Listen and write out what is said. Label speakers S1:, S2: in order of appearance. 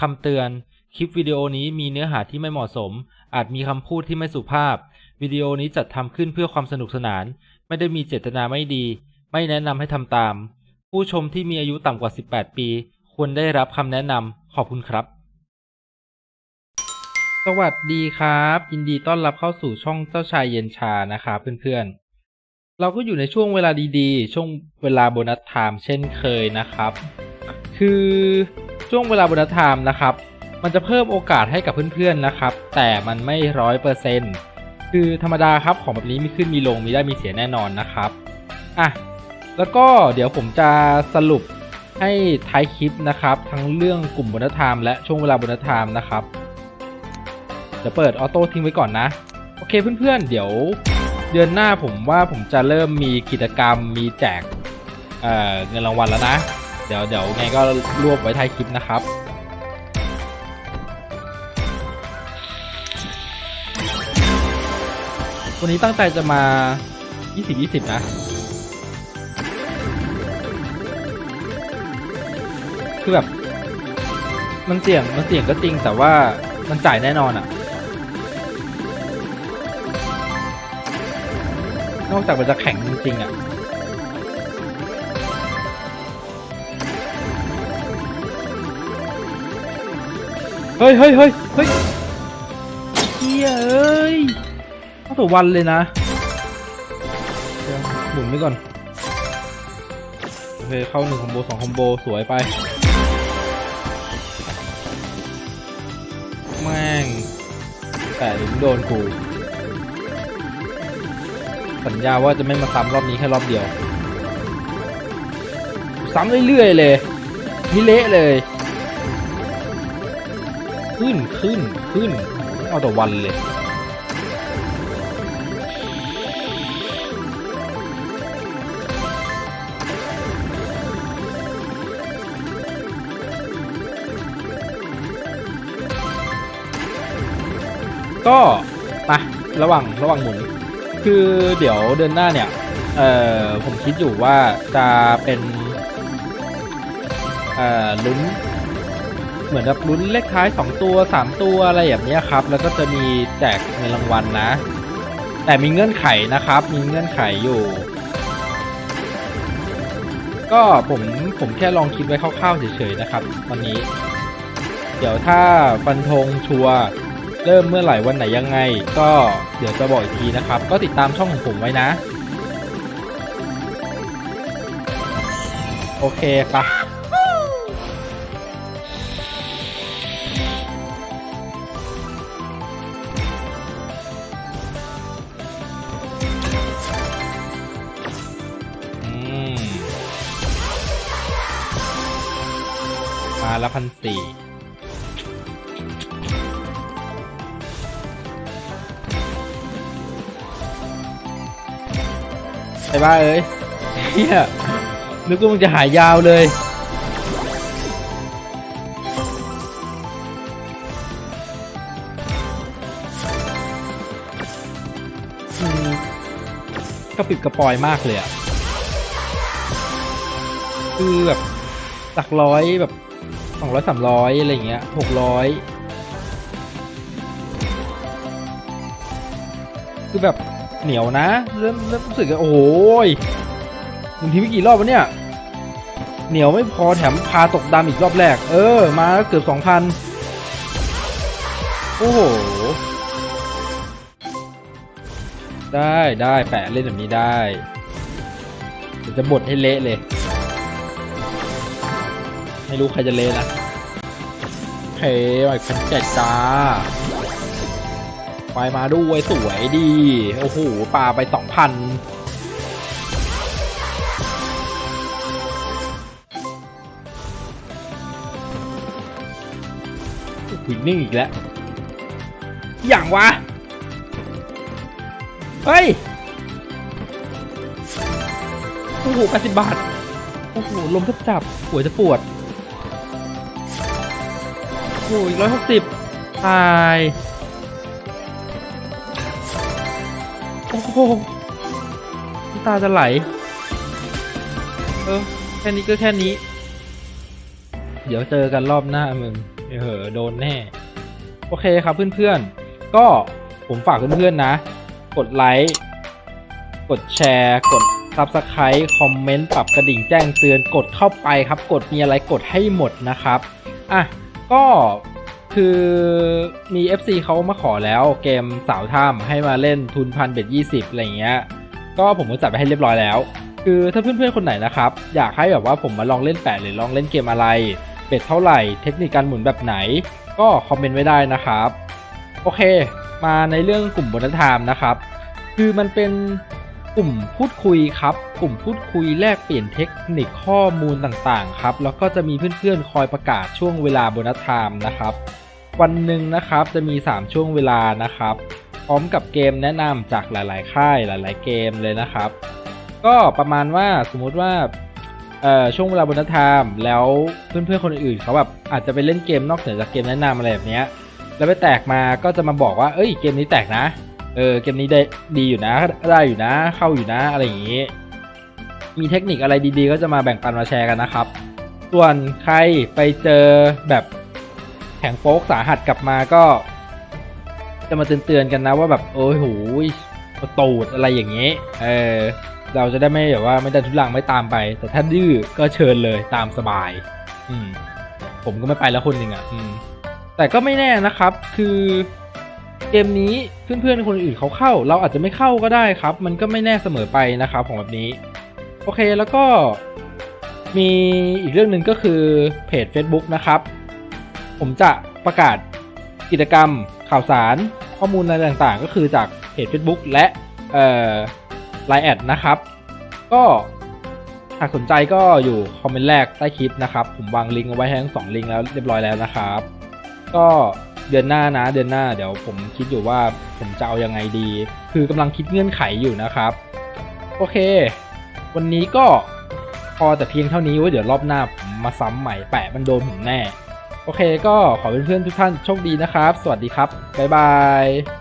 S1: คำเตือน คลิปวิดีโอนี้มีเนื้อหาที่ไม่เหมาะสม อาจมีคำพูดที่ไม่สุภาพ วิดีโอนี้จัดทำขึ้นเพื่อความสนุกสนาน ไม่ได้มีเจตนาไม่ดี ไม่แนะนำให้ทำตาม ผู้ชมที่มีอายุต่ำกว่า 18 ปี ควรได้รับคำแนะนำขอบคุณครับ สวัสดีครับยินดีต้อนรับเข้าสู่ช่องเจ้าชายเย็นชานะครับเพื่อนๆ เราก็อยู่ในช่วงเวลาดีๆ ช่วงเวลาโบนัสไทม์เช่นเคยนะครับ คือ ช่วงเวลาบนัสไทม์นะครับ มันจะเพิ่มโอกาสให้กับเพื่อนๆนะครับ แต่มันไม่ร้อยเปอร์เซ็นต์คือธรรมดาครับของแบบนี้มีขึ้นมีลงมีได้มีเสียแน่นอนนะครับอะแล้วก็เดี๋ยวผมจะสรุปให้ท้ายคลิปนะครับ ทั้งเรื่องกลุ่มบนัสไทม์และช่วงเวลาบนัสไทม์นะครับเดี๋ยวเปิดออโต้ทิ้งไว้ก่อนนะ โอเคเพื่อนๆ เดี๋ยวเดือนหน้าผมว่าผมจะเริ่มมีกิจกรรมมีแจกเเงินรางวัลแล้วนะ เดี๋ยวเดี๋ยวไงก็รวบไว้ท้ายคลิปนะครับ วันนี้ตั้งใจจะมา 20 20 นะคือแบบมันเสี่ยงมันเสี่ยงก็จริงแต่ว่ามันจ่ายแน่นอนอะนอกจากมันจะแข็งจริงๆอะ เฮ้ยเฮ้ยเฮ้ยเฮ้ยเฮียเอ้ยเข้าตัววันเลยนะเดี๋ยวหมุนไปก่อนโอเคเข้าหนึ่งคอมโบสองคอมโบสวยไป แม่ง แต่ถึงโดนกูสัญญาว่าจะไม่มาซ้ำรอบนี้แค่รอบเดียว ซ้ำเรื่อยๆเลยนี่เละเลย ขึ้นขึ้นขึ้น เอาแต่วันเลยก็มาระหว่างระหว่างหมุน คือเดี๋ยวเดือนหน้าเนี่ยเอ่อผมคิดอยู่ว่าจะเป็นเอ่อลุ้น เหมือนกับลุ้นเลขท้าย 2 ตัว 3 ตัวอะไรแบบนี้ครับ แล้วก็จะมีแจกเงินรางวัลนะ แต่มีเงื่อนไขนะครับ มีเงื่อนไขอยู่ ก็ผมผมแค่ลองคิดไว้คร่าวๆเฉยๆนะครับวันนี้ เดี๋ยวถ้าฟันธงชัวเริ่มเมื่อไหร่วันไหนยังไง ก็เดี๋ยวจะบอกอีกทีนะครับ ก็ติดตามช่องของผมไว้นะ โอเคปะ มาละพันสี่ไอ้บ้าเอ้ยเฮียนึกว่ามึงจะหายยาวเลยกระปิดกระปอยมากเลยอะคือแบบหลักร้อยแบบ สองร้อยสามร้อยอะไรเงี้ยหกร้อยคือแบบเหนียวนะ เริ่มเริ่มรู้สึกว่าโอ้ยมึงทีไม่กี่รอบวะเนี่ย เหนียวไม่พอแถมพาตกดำอีกรอบแรก เออ มาเกือบสองพันโอ้โห ได้ได้แปะเล่นแบบนี้ได้เดี๋ยวจะบดให้เละเลย ไม่รู้ใครจะเละนะโอเคไอ้พันเจ็ดจ้าไปมาด้วยสวยดี โอ้โหปลาไปสองพันหินนิ่งอีกแล้ว อย่างวะ เฮ้ย โอ้โหแปดสิบบาท โอ้โห ลมแทบจับ หัวจะปวด โอ้โหอีกร้อยหกสิบตายโอ้โหน้ำตาจะไหล เออ แค่นี้ก็แค่นี้เคเดี๋ยวเจอกันรอบหน้ามึงเออโดนแน่ โอเคครับเพื่อนๆ ก็ผมฝากเพื่อนๆนะ กดไลค์ กดแชร์ กด Subscribe คอมเมนต์ ปรับกระดิ่งแจ้งเตือน กดเข้าไปครับ กดมีอะไรกดให้หมดนะครับ อะ ก็คือมี FC เขามาขอแล้วเกมสาวถ้ำให้มาเล่นทุนพันเบ็ดยี่สิบอะไรเงี้ย ก็ผมก็จัดไปให้เรียบร้อยแล้ว คือถ้าเพื่อนๆคนไหนนะครับ อยากให้แบบว่าผมมาลองเล่นแปะหรือลองเล่นเกมอะไร เบ็ดเท่าไหร่ เทคนิคการหมุนแบบไหน ก็คอมเมนต์ไว้ได้นะครับ โอเค มาในเรื่องกลุ่มบนทามนะครับ คือมันเป็น กลุ่มพูดคุยครับ กลุ่มพูดคุยแลกเปลี่ยนเทคนิคข้อมูลต่างๆครับ แล้วก็จะมีเพื่อนๆ คอยประกาศช่วงเวลาโบนัสไทม์นะครับ วันหนึ่งนะครับจะมี 3 ช่วงเวลานะครับ พร้อมกับเกมแนะนำจากหลาย ๆ ค่ายหลาย ๆ เกมเลยนะครับ ก็ประมาณว่าสมมุติว่าช่วงเวลาโบนัสไทม์แล้วเพื่อนๆคนอื่นเขาแบบอาจจะไปเล่นเกมนอกเหนือจากเกมแนะนำอะไรแบบนี้แล้วไปแตกมาก็จะมาบอกว่าเอ้ยเกมนี้แตกนะ เออเกมนี้ได้ดีอยู่นะ ได้อยู่นะเข้าอยู่นะอะไรอย่างนี้ มีเทคนิคอะไรดีๆ ก็จะมาแบ่งปันมาแชร์กันนะครับ ส่วนใครไปเจอแบบแข็งโป๊กสาหัสกลับมาก็ จะมาเตือนๆกันนะว่าแบบโอ้ยหูยตูดอะไรอย่างนี้ เออเราจะได้ไม่แบบว่าไม่ไดันทุลังไม่ตามไป แต่ถ้าดื้อก็เชิญเลยตามสบาย อืม ผมก็ไม่ไปแล้วคนหนึ่งอะ อืม แต่ก็ไม่แน่นะครับ คือ เกมนี้เพื่อนๆคนอื่นเขาเข้า เราอาจจะไม่เข้าก็ได้ครับ มันก็ไม่แน่เสมอไปนะครับของแบบนี้ โอเคแล้วก็มีอีกเรื่องหนึ่งก็คือเพจ Facebook นะครับ ผมจะประกาศกิจกรรมข่าวสารข้อมูลอะไรต่างๆ ก็คือจากเพจ Facebook และเอ่อไลน์แอดนะครับ ก็หากสนใจก็อยู่คอมเมนต์แรกใต้คลิปนะครับ ผมวางลิงก์เอาไว้ให้ทั้งสองลิงก์แล้วเรียบร้อยแล้วนะครับ ก็ เดือนหน้านะเดือนหน้าเดี๋ยวผมคิดอยู่ว่าผมจะเอายังไงดี คือกำลังคิดเงื่อนไขอยู่นะครับ โอเค วันนี้ก็พอแต่เพียงเท่านี้ว่าเดี๋ยวรอบหน้าผมมาซ้ำใหม่แปะมันโดนผมแน่ โอเคก็ขอเพื่อนๆทุกท่านโชคดีนะครับ สวัสดีครับ บ๊ายบาย